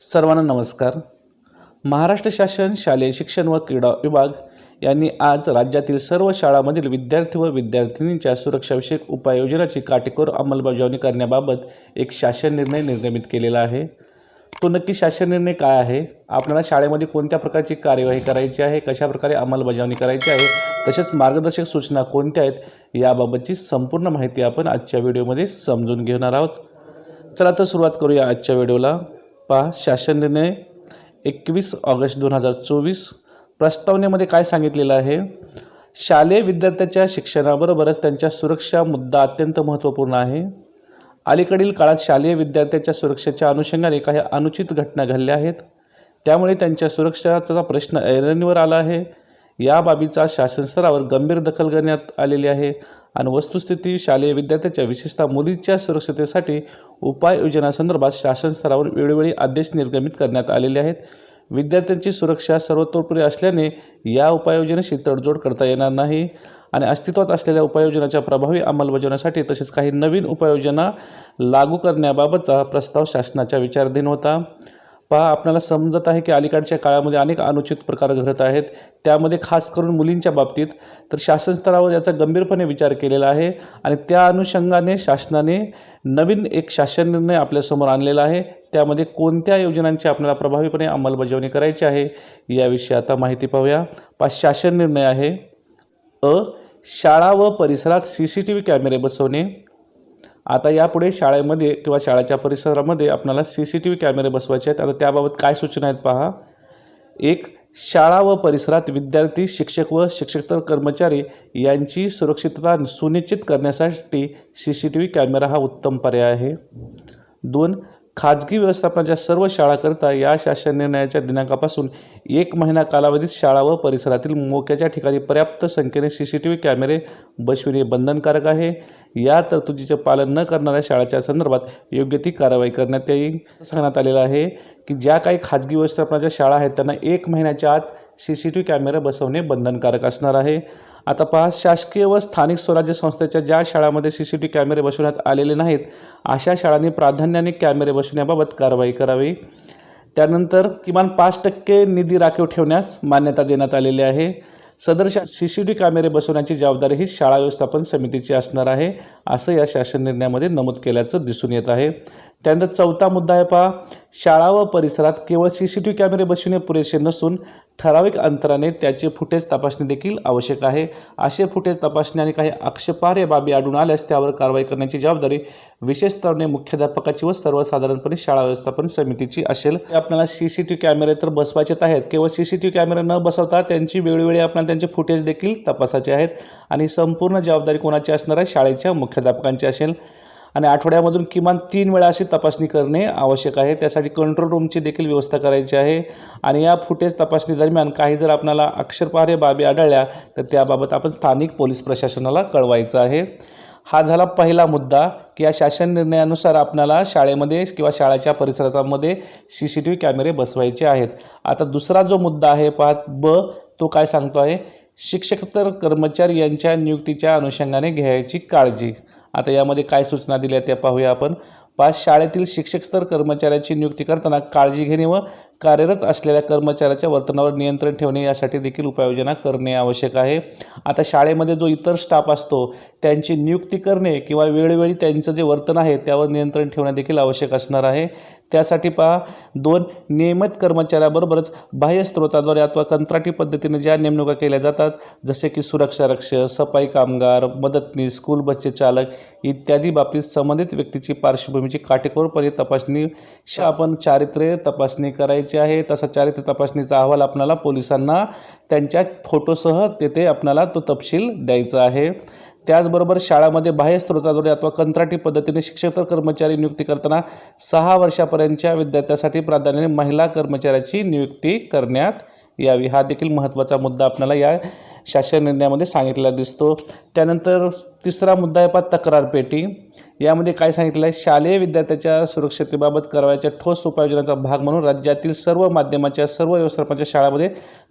सर्वांना नमस्कार. महाराष्ट्र शासन शालेय शिक्षण व क्रीडा विभाग यांनी आज राज्यातील सर्व शाळांमधील विद्यार्थी व विद्यार्थिनींच्या सुरक्षाविषयक उपाययोजनाची काटेकोर अंमलबजावणी करण्याबाबत एक शासन निर्णय निर्गमित केलेला आहे. तो नक्की शासन निर्णय काय आहे? आपल्याला शाळेमध्ये कोणत्या प्रकारची कार्यवाही करायची आहे? कशाप्रकारे अंमलबजावणी करायची आहे? तसेच मार्गदर्शक सूचना कोणत्या आहेत? याबाबतची संपूर्ण माहिती आपण आजच्या व्हिडिओमध्ये समजून घेणार आहोत. चला तर सुरुवात करूया आजच्या व्हिडिओला. पहा शासनने एकवीस ऑगस्ट दोन हजार चोवीस. प्रस्तावनेमध्ये काय सांगितलेलं आहे? शालेय विद्यार्थ्याच्या शिक्षणाबरोबरच त्यांच्या सुरक्षा मुद्दा अत्यंत महत्त्वपूर्ण आहे. अलीकडील काळात शालेय विद्यार्थ्याच्या सुरक्षेच्या अनुषंगाने काही अनुचित घटना घडल्या आहेत. त्यामुळे त्यांच्या सुरक्षाचा प्रश्न ऐरणीवर आला आहे. या बाबीचा शासन स्तरावर गंभीर दखल घेण्यात आलेली आहे. आणि वस्तुस्थिती शालेय विद्यार्थ्याच्या विशेषतः मुलीच्या सुरक्षतेसाठी उपाययोजनासंदर्भात शासन स्तरावर वेळोवेळी आदेश निर्गमित करण्यात आलेले आहेत. विद्यार्थ्यांची सुरक्षा सर्वतोपरी असल्याने या उपाययोजनेशी तडजोड करता येणार नाही. आणि अस्तित्वात असलेल्या उपाययोजनाच्या प्रभावी अंमलबजावण्यासाठी तसेच काही नवीन उपाययोजना लागू करण्याबाबतचा प्रस्ताव शासनाच्या विचाराधीन होता. पहा आपल्याला समजत आहे की अलीकडच्या काळामध्ये अनेक अनुचित प्रकार घडत आहेत. त्यामध्ये खास करून मुलींच्या बाबतीत तर शासन स्तरावर याचा गंभीरपणे विचार केलेला आहे आणि त्या अनुषंगाने शासनाने नवीन एक शासन निर्णय आपल्यासमोर आणलेला आहे. त्यामध्ये कोणत्या योजनांची आपल्याला प्रभावीपणे अंमलबजावणी करायची आहे याविषयी आता माहिती पाहूया. पा शासन निर्णय आहे. अ शाळा व परिसरात सी सी टी व्ही कॅमेरे बसवणे. आता यापुढे शाळेमध्ये किंवा शाळेच्या परिसरामध्ये आपल्याला सी सी टी व्ही कॅमेरे बसवायचे आहेत. आता त्याबाबत काय सूचना आहेत पहा. एक शाळा व परिसरात विद्यार्थी शिक्षक व शिक्षकतर कर्मचारी यांची सुरक्षितता सुनिश्चित करण्यासाठी C C T V camera हा उत्तम पर्याय आहे. दोन खाजगी व्यवस्थापनाच्या सर्व शाळाकरिता या शासन निर्णयाच्या दिनांकापासून एक महिना कालावधीत शाळा व परिसरातील मोक्याच्या ठिकाणी पर्याप्त संख्येने सी सी टी व्ही कॅमेरे बसविणे बंधनकारक आहे. या तरतुदीचे पालन न करणाऱ्या शाळाच्या संदर्भात योग्य ती कारवाई करण्यात येईल. सांगण्यात आलेलं आहे की ज्या काही खाजगी व्यवस्थापनाच्या शाळा आहेत त्यांना एक महिन्याच्या आत सी सी टी व्ही कॅमेरे बसवणे बंधनकारक असणार आहे. आता पहा शासकीय व स्थानिक स्वराज्य संस्थेच्या ज्या शाळांमध्ये सी सी टी व्ही कॅमेरे बसवण्यात आलेले नाहीत अशा शाळांनी प्राधान्याने कॅमेरे बसवण्याबाबत कारवाई करावी. त्यानंतर किमान पाच टक्के निधी राखीव ठेवण्यास मान्यता देण्यात आलेली आहे. सदर शा सी सी टी कॅमेरे बसवण्याची जबाबदारी ही शाळा व्यवस्थापन समितीची असणार आहे असं या शासन निर्णयामध्ये नमूद केल्याचं दिसून येत आहे. त्यानंतर चौथा मुद्दा आहे पहा. शाळा व परिसरात केवळ सी सी टी व्ही कॅमेरे बसविणे पुरेसे नसून ठराविक अंतराने त्याचे फुटेज तपासणे देखील आवश्यक आहे. असे फुटेज तपासणे आणि काही आक्षेपार्ह बाबी आढळून आल्यास त्यावर कारवाई करण्याची जबाबदारी विशेष मुख्याध्यापकाची व सर्वसाधारणपणे शाळा व्यवस्थापन समितीची असेल. आपल्याला सी सी टी व्ही कॅमेरे तर बसवायचेच आहेत. केवळ सी सी टी व्ही कॅमेरे न बसवता त्यांची वेळोवेळी आपल्याला त्यांचे फुटेज देखील तपासायचे आहेत. आणि संपूर्ण जबाबदारी कोणाची असणार आहे? शाळेच्या मुख्याध्यापकांची असेल. आणि आठवड्यामधून किमान तीन वेळा अशी तपासणी करणे आवश्यक आहे. त्यासाठी कंट्रोल रूमची देखील व्यवस्था करायची आहे. आणि या फुटेज तपासणी दरम्यान काही जर आपणाला अक्षरपार्य बाबी आढळल्या तर त्याबाबत आपण स्थानिक पोलीस प्रशासनाला कळवायचं आहे. हा झाला पहिला मुद्दा की या शासन निर्णयानुसार आपल्याला शाळेमध्ये किंवा शाळेच्या परिसरामध्ये सी सी टी व्ही कॅमेरे बसवायचे आहेत. आता दुसरा जो मुद्दा आहे पाहत ब तो काय सांगतो आहे? शिक्षकेतर कर्मचारी यांच्या नियुक्तीच्या अनुषंगाने घ्यायची काळजी. आता यामध्ये काय सूचना दिल्या त्या पाहूया आपण. पाच शाळेतील शिक्षक स्तर कर्मचाऱ्यांची नियुक्ती करताना काळजी घेणे व कार्यरत असलेल्या कर्मचाऱ्याच्या वर्तनावर नियंत्रण ठेवणे यासाठी देखील उपाययोजना करणे आवश्यक आहे. आता शाळेमध्ये जो इतर स्टाफ असतो त्यांची नियुक्ती करणे किंवा वेळोवेळी त्यांचं जे वर्तन आहे त्यावर नियंत्रण ठेवणे देखील आवश्यक असणार आहे. त्यासाठी पहा दोन नियमित कर्मचाऱ्याबरोबरच बाह्य स्रोताद्वारे अथवा कंत्राटी पद्धतीने ज्या नेमणुका केल्या जातात जसे की सुरक्षा रक्ष सफाई कामगार मदतनीस स्कूल बसचे चालक इत्यादी बाबतीत संबंधित व्यक्तीची पार्श्वभूमी पार्श्वभूमीची काटेकोरपणे तपासणी श आपण चारित्र्य तपासणी करायची आहे. तसा चारित्र्य तपासणीचा अहवाल आपल्याला पोलिसांना त्यांच्या फोटोसह तेथे आपणाला तो तपशील द्यायचा आहे. त्याचबरोबर शाळामध्ये बाह्य स्रोताद्वारे अथवा कंत्राटी पद्धतीने शिक्षक कर्मचारी नियुक्ती करताना सहा वर्षापर्यंतच्या विद्यार्थ्यासाठी प्राधान्याने महिला कर्मचाऱ्याची नियुक्ती करण्यात यावी. हा देखील महत्त्वाचा मुद्दा आपल्याला या शासन निर्णयामध्ये सांगितलेला दिसतो. त्यानंतर तिसरा मुद्दा आहे पा तक्रार पेटी यामध्ये काय सांगितलं आहे शालेय विद्यार्थ्याच्या सुरक्षतेबाबत करावयाच्या ठोस उपाययोजनांचा भाग म्हणून राज्यातील सर्व माध्यमाच्या सर्व व्यवस्थापनाच्या शाळामध्ये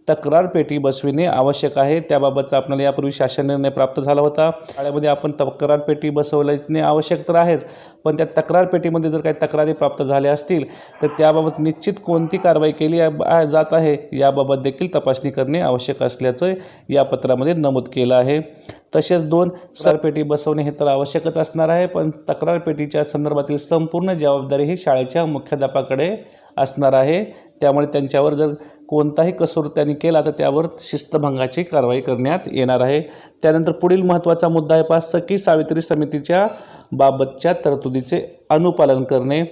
तक्रार पेटी बसविणे आवश्यक आहे. त्याबाबतचा आपल्याला यापूर्वी शासन निर्णय प्राप्त झाला होता. शाळेमध्ये आपण तक्रार पेटी बसवल्याने आवश्यक तर आहेच पण त्या तक्रार पेटीमध्ये जर काही तक्रारी प्राप्त झाल्या असतील तर त्याबाबत निश्चित कोणती कारवाई केली आ- जात आहे याबाबत देखील तपासणी करणे आवश्यक असल्याचं या पत्रामध्ये नमूद केलं आहे. तसेच दोन सरपेटी बसवणे हे तर आवश्यकच असणार आहे पण तक्रार पेटीच्या संदर्भातील संपूर्ण जबाबदारी ही शाळेच्या मुख्याध्यापकाकडे असणार आहे. त्यामुळे त्यांच्यावर जर कोणताही कसूर त्यांनी केला तर त्यावर शिस्तभंगाची कारवाई करण्यात येणार आहे. त्यानंतर पुढील महत्त्वाचा मुद्दा आहे पहा सखी सावित्री समितीच्या बाबतच्या तरतुदीचे अनुपालन करणे.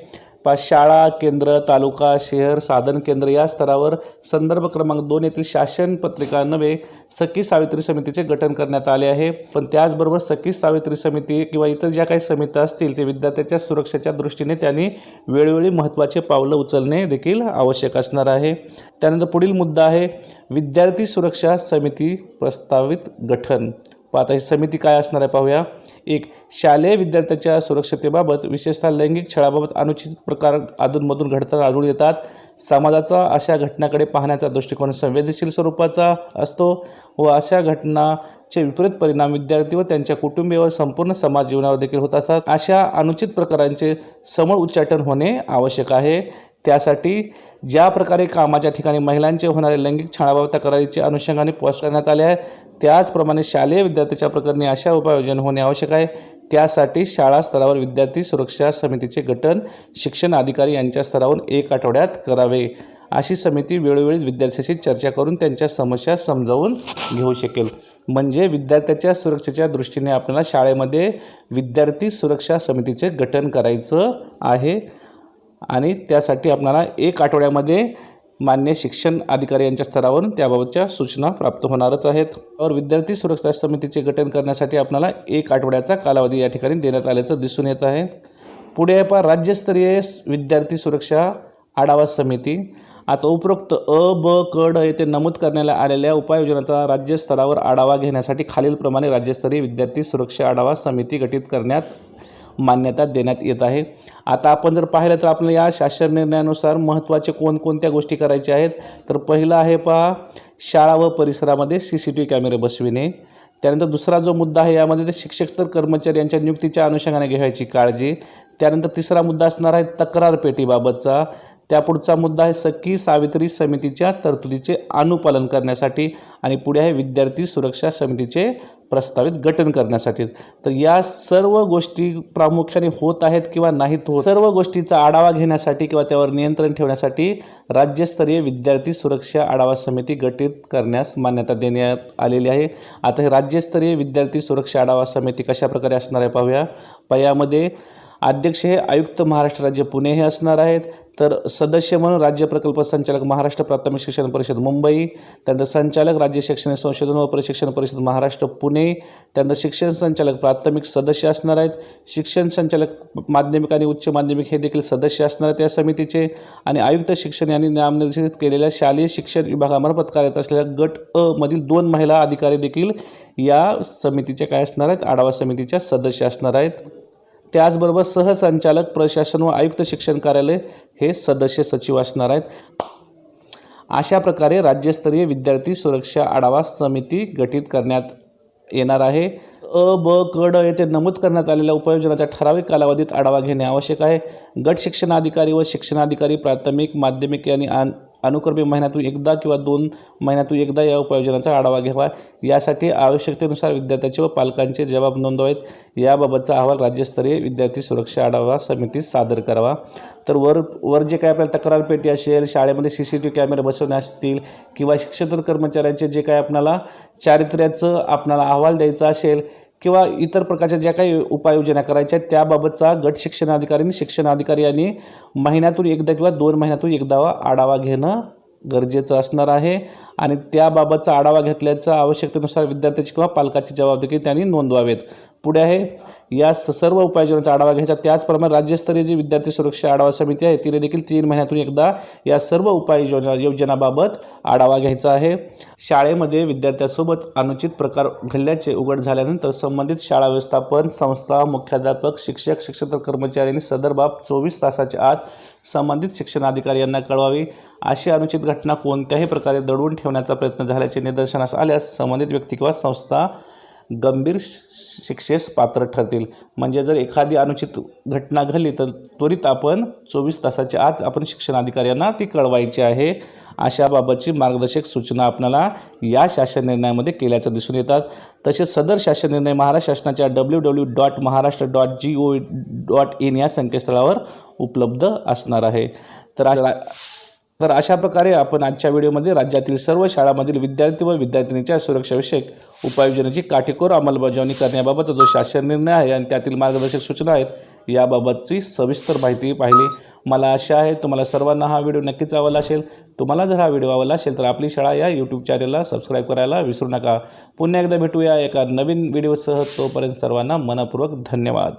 शाळा केंद्र तालुका शहर साधन केंद्र या स्तरावर संदर्भ क्रमांक दोन येथील शासन पत्रिका नव्हे सखी सावित्री समितीचे गठन करण्यात आले आहे. पण त्याचबरोबर सखी सावित्री समिती किंवा इतर ज्या काही समित्या असतील ते विद्यार्थ्याच्या सुरक्षेच्या दृष्टीने त्यांनी वेळोवेळी महत्त्वाचे पावलं उचलणे देखील आवश्यक असणार आहे. त्यानंतर पुढील मुद्दा आहे विद्यार्थी सुरक्षा समिती प्रस्तावित गठन. पाहता ही समिती काय असणार आहे पाहूया. एक शालेय विद्यार्थ्याच्या सुरक्षतेबाबत विशेषतः लैंगिक छळाबाबत अनुचित प्रकार अधूनमधून घडताना आढळून येतात. समाजाचा अशा घटनाकडे पाहण्याचा दृष्टिकोन संवेदनशील स्वरूपाचा असतो व अशा घटनाचे विपरीत परिणाम विद्यार्थी व त्यांच्या कुटुंबीय संपूर्ण समाज जीवनावर देखील होत असतात. अशा अनुचित प्रकारांचे समूळ उच्चाटन होणे आवश्यक आहे. त्यासाठी ज्या प्रकारे कामाच्या ठिकाणी महिलांचे होणारे लैंगिक छळाबाबत तक्रारीचे अनुषंगाने पोस्ट करण्यात आले आहे त्याचप्रमाणे शालेय विद्यार्थ्याच्या प्रकरणी अशा उपाययोजना होणे आवश्यक आहे. त्यासाठी शाळा स्तरावर विद्यार्थी सुरक्षा समितीचे गठन शिक्षण अधिकारी यांच्या स्तरावरून एक आठवड्यात करावे. अशी समिती वेळोवेळी विद्यार्थ्याशी चर्चा करून त्यांच्या समस्या समजावून घेऊ शकेल. म्हणजे विद्यार्थ्याच्या सुरक्षेच्या दृष्टीने आपल्याला शाळेमध्ये विद्यार्थी सुरक्षा समितीचे गठन करायचं आहे. आणि त्यासाठी आपल्याला एक आठवड्यामध्ये मान्य शिक्षण अधिकारी यांच्या स्तरावरून त्याबाबतच्या सूचना प्राप्त होणारच आहेत. और विद्यार्थी सुरक्षा समितीचे गठन करण्यासाठी आपल्याला एक आठवड्याचा कालावधी या ठिकाणी देण्यात आल्याचं दिसून येत आहे. पुढे आहे पहा राज्यस्तरीय विद्यार्थी सुरक्षा आढावा समिती. आता उपरोक्त अ ब क ड येथे नमूद करण्याला आलेल्या उपाययोजनांचा राज्यस्तरावर आढावा घेण्यासाठी खालीलप्रमाणे राज्यस्तरीय विद्यार्थी सुरक्षा आढावा समिती गठीत करण्यात मान्यता देण्यात येत आहे. आता आपण जर पाहिलं तर आपल्याला या शासन निर्णयानुसार महत्त्वाचे कोणकोणत्या गोष्टी करायच्या आहेत? तर पहिलं आहे पहा शाळा व परिसरामध्ये सी सी टी व्ही कॅमेरे बसविणे. त्यानंतर दुसरा जो मुद्दा आहे यामध्ये ते शिक्षक तर कर्मचारी यांच्या नियुक्तीच्या अनुषंगाने घ्यायची काळजी. त्यानंतर तिसरा मुद्दा असणार आहे तक्रार पेटीबाबतचा. त्यापुढचा मुद्दा आहे सखी सावित्री समितीच्या तरतुदीचे अनुपालन करण्यासाठी. आणि पुढे आहे विद्यार्थी सुरक्षा समितीचे प्रस्तावित गठन करण्यासाठी. तर या सर्व गोष्टी प्रामुख्याने होत आहेत किंवा नाहीत होत सर्व गोष्टीचा आढावा घेण्यासाठी किंवा त्यावर नियंत्रण ठेवण्यासाठी राज्यस्तरीय विद्यार्थी सुरक्षा आढावा समिती गठीत करण्यास मान्यता देण्यात आलेली आहे. आता हे राज्यस्तरीय विद्यार्थी सुरक्षा आढावा समिती कशाप्रकारे असणार आहे पाहूया. यामध्ये अध्यक्ष हे आयुक्त महाराष्ट्र राज्य पुणे हे असणार आहेत. तर सदस्य म्हणून राज्य प्रकल्प संचालक महाराष्ट्र प्राथमिक शिक्षण परिषद मुंबई त्यानंतर संचालक राज्य शैक्षणिक संशोधन व प्रशिक्षण परिषद महाराष्ट्र पुणे त्यानंतर शिक्षण संचालक प्राथमिक सदस्य असणार आहेत. शिक्षण संचालक माध्यमिक आणि उच्च माध्यमिक हे देखील सदस्य असणार आहेत या समितीचे आणि आयुक्त शिक्षण यांनी नामनिर्देशित केलेल्या शालेय शिक्षण विभागामार्फत कार्यरत असलेल्या गट अ मधील दोन महिला अधिकारी देखील या समितीचे काय असणार आहेत? आढावा समितीच्या सदस्य असणार आहेत. त्याचबरोबर सहसंचालक प्रशासन व आयुक्त शिक्षण कार्यालय हे सदस्य सचिव असणार आहेत. अशा प्रकारे राज्यस्तरीय विद्यार्थी सुरक्षा आढावा समिती गठीत करण्यात येणार आहे. अ ब क ड येथे नमूद करण्यात आलेल्या उपाययोजनाचा ठराविक कालावधीत आढावा घेणे आवश्यक आहे. गट शिक्षणाधिकारी व शिक्षणाधिकारी प्राथमिक माध्यमिक आणि अनुक्रमे महिन्यातून एकदा किंवा दोन महिन्यातून एकदा या उपाययोजनांचा आढावा घ्यावा. यासाठी आवश्यकतेनुसार विद्यार्थ्याचे व पालकांचे जबाब नोंदवावेत. याबाबतचा अहवाल राज्यस्तरीय विद्यार्थी सुरक्षा आढावा समितीस सादर करावा. तर वर वर जे काय आपल्याला तक्रार पेटी असेल शाळेमध्ये सी सी टी व्ही कॅमेरे बसवणे असतील किंवा शिक्षक कर्मचाऱ्यांचे जे काय आपणाला चारित्र्याचं आपल्याला अहवाल द्यायचा असेल किंवा इतर प्रकारच्या ज्या काही उपाययोजना करायच्या आहेत त्याबाबतचा गट शिक्षणाधिकारी शिक्षणाधिकारी यांनी महिन्यातून एकदा किंवा दोन महिन्यातून एकदा आढावा घेणं गरजेचं असणार आहे. आणि त्याबाबतचा आढावा घेतल्याचा आवश्यकतेनुसार विद्यार्थ्याची किंवा पालकाची जबाबदारी त्यांनी नोंदवावेत. पुढे आहे या स- सर्व उपाययोजनांचा आढावा घ्यायचा त्याचप्रमाणे राज्यस्तरीय जी विद्यार्थी सुरक्षा आढावा समिती आहे तिने देखील तीन महिन्यातून एकदा या सर्व उपाययोजना योजनाबाबत आढावा घ्यायचा आहे. शाळेमध्ये विद्यार्थ्यांसोबत अनुचित प्रकार घडल्याचे उघड झाल्यानंतर संबंधित शाळा व्यवस्थापन संस्था मुख्याध्यापक शिक्षक शिक्षक कर्मचाऱ्यांनी सदर बाब चोवीस तासाच्या आत संबंधित शिक्षणाधिकारी यांना कळवावी. अशी अनुचित घटना कोणत्याही प्रकारे दडवून ठेवण्याचा प्रयत्न झाल्याचे निदर्शनास आल्यास संबंधित व्यक्ती किंवा संस्था गंभीर शि- शिक्षेस पात्र ठरतील. म्हणजे जर एखादी अनुचित घटना घडली तर त्वरित आपण चोवीस तासाच्या आत आपण शिक्षण अधिकाऱ्यांना ती कळवायची आहे. अशाबाबतची मार्गदर्शक सूचना आपल्याला या शासन निर्णयामध्ये केल्याचं दिसून येतात. तसेच सदर शासन निर्णय महाराष्ट्र शासनाच्या W W dot Maharashtra dot G O dot in या संकेतस्थळावर उपलब्ध असणार आहे. तर तर अशा प्रकारे आपण आजच्या व्हिडिओमध्ये राज्यातील सर्व शाळांमधील विद्यार्थी व विद्यार्थिनीच्या सुरक्षाविषयक उपाययोजनेची काटेकोर अंमलबजावणी करण्याबाबतचा जो शासन निर्णय आहे आणि त्यातील मार्गदर्शक सूचना आहेत याबाबतची सविस्तर माहिती पाहिली. मला आशा आहे तुम्हाला सर्वांना हा व्हिडिओ नक्कीच आवडला असेल. तुम्हाला जर हा व्हिडिओ आवडला असेल तर आपली शाळा या यूट्यूब चॅनलला सबस्क्राईब करायला विसरू नका. पुन्हा एकदा भेटूया एका नवीन व्हिडिओसह. तोपर्यंत सर्वांना मनपूर्वक धन्यवाद.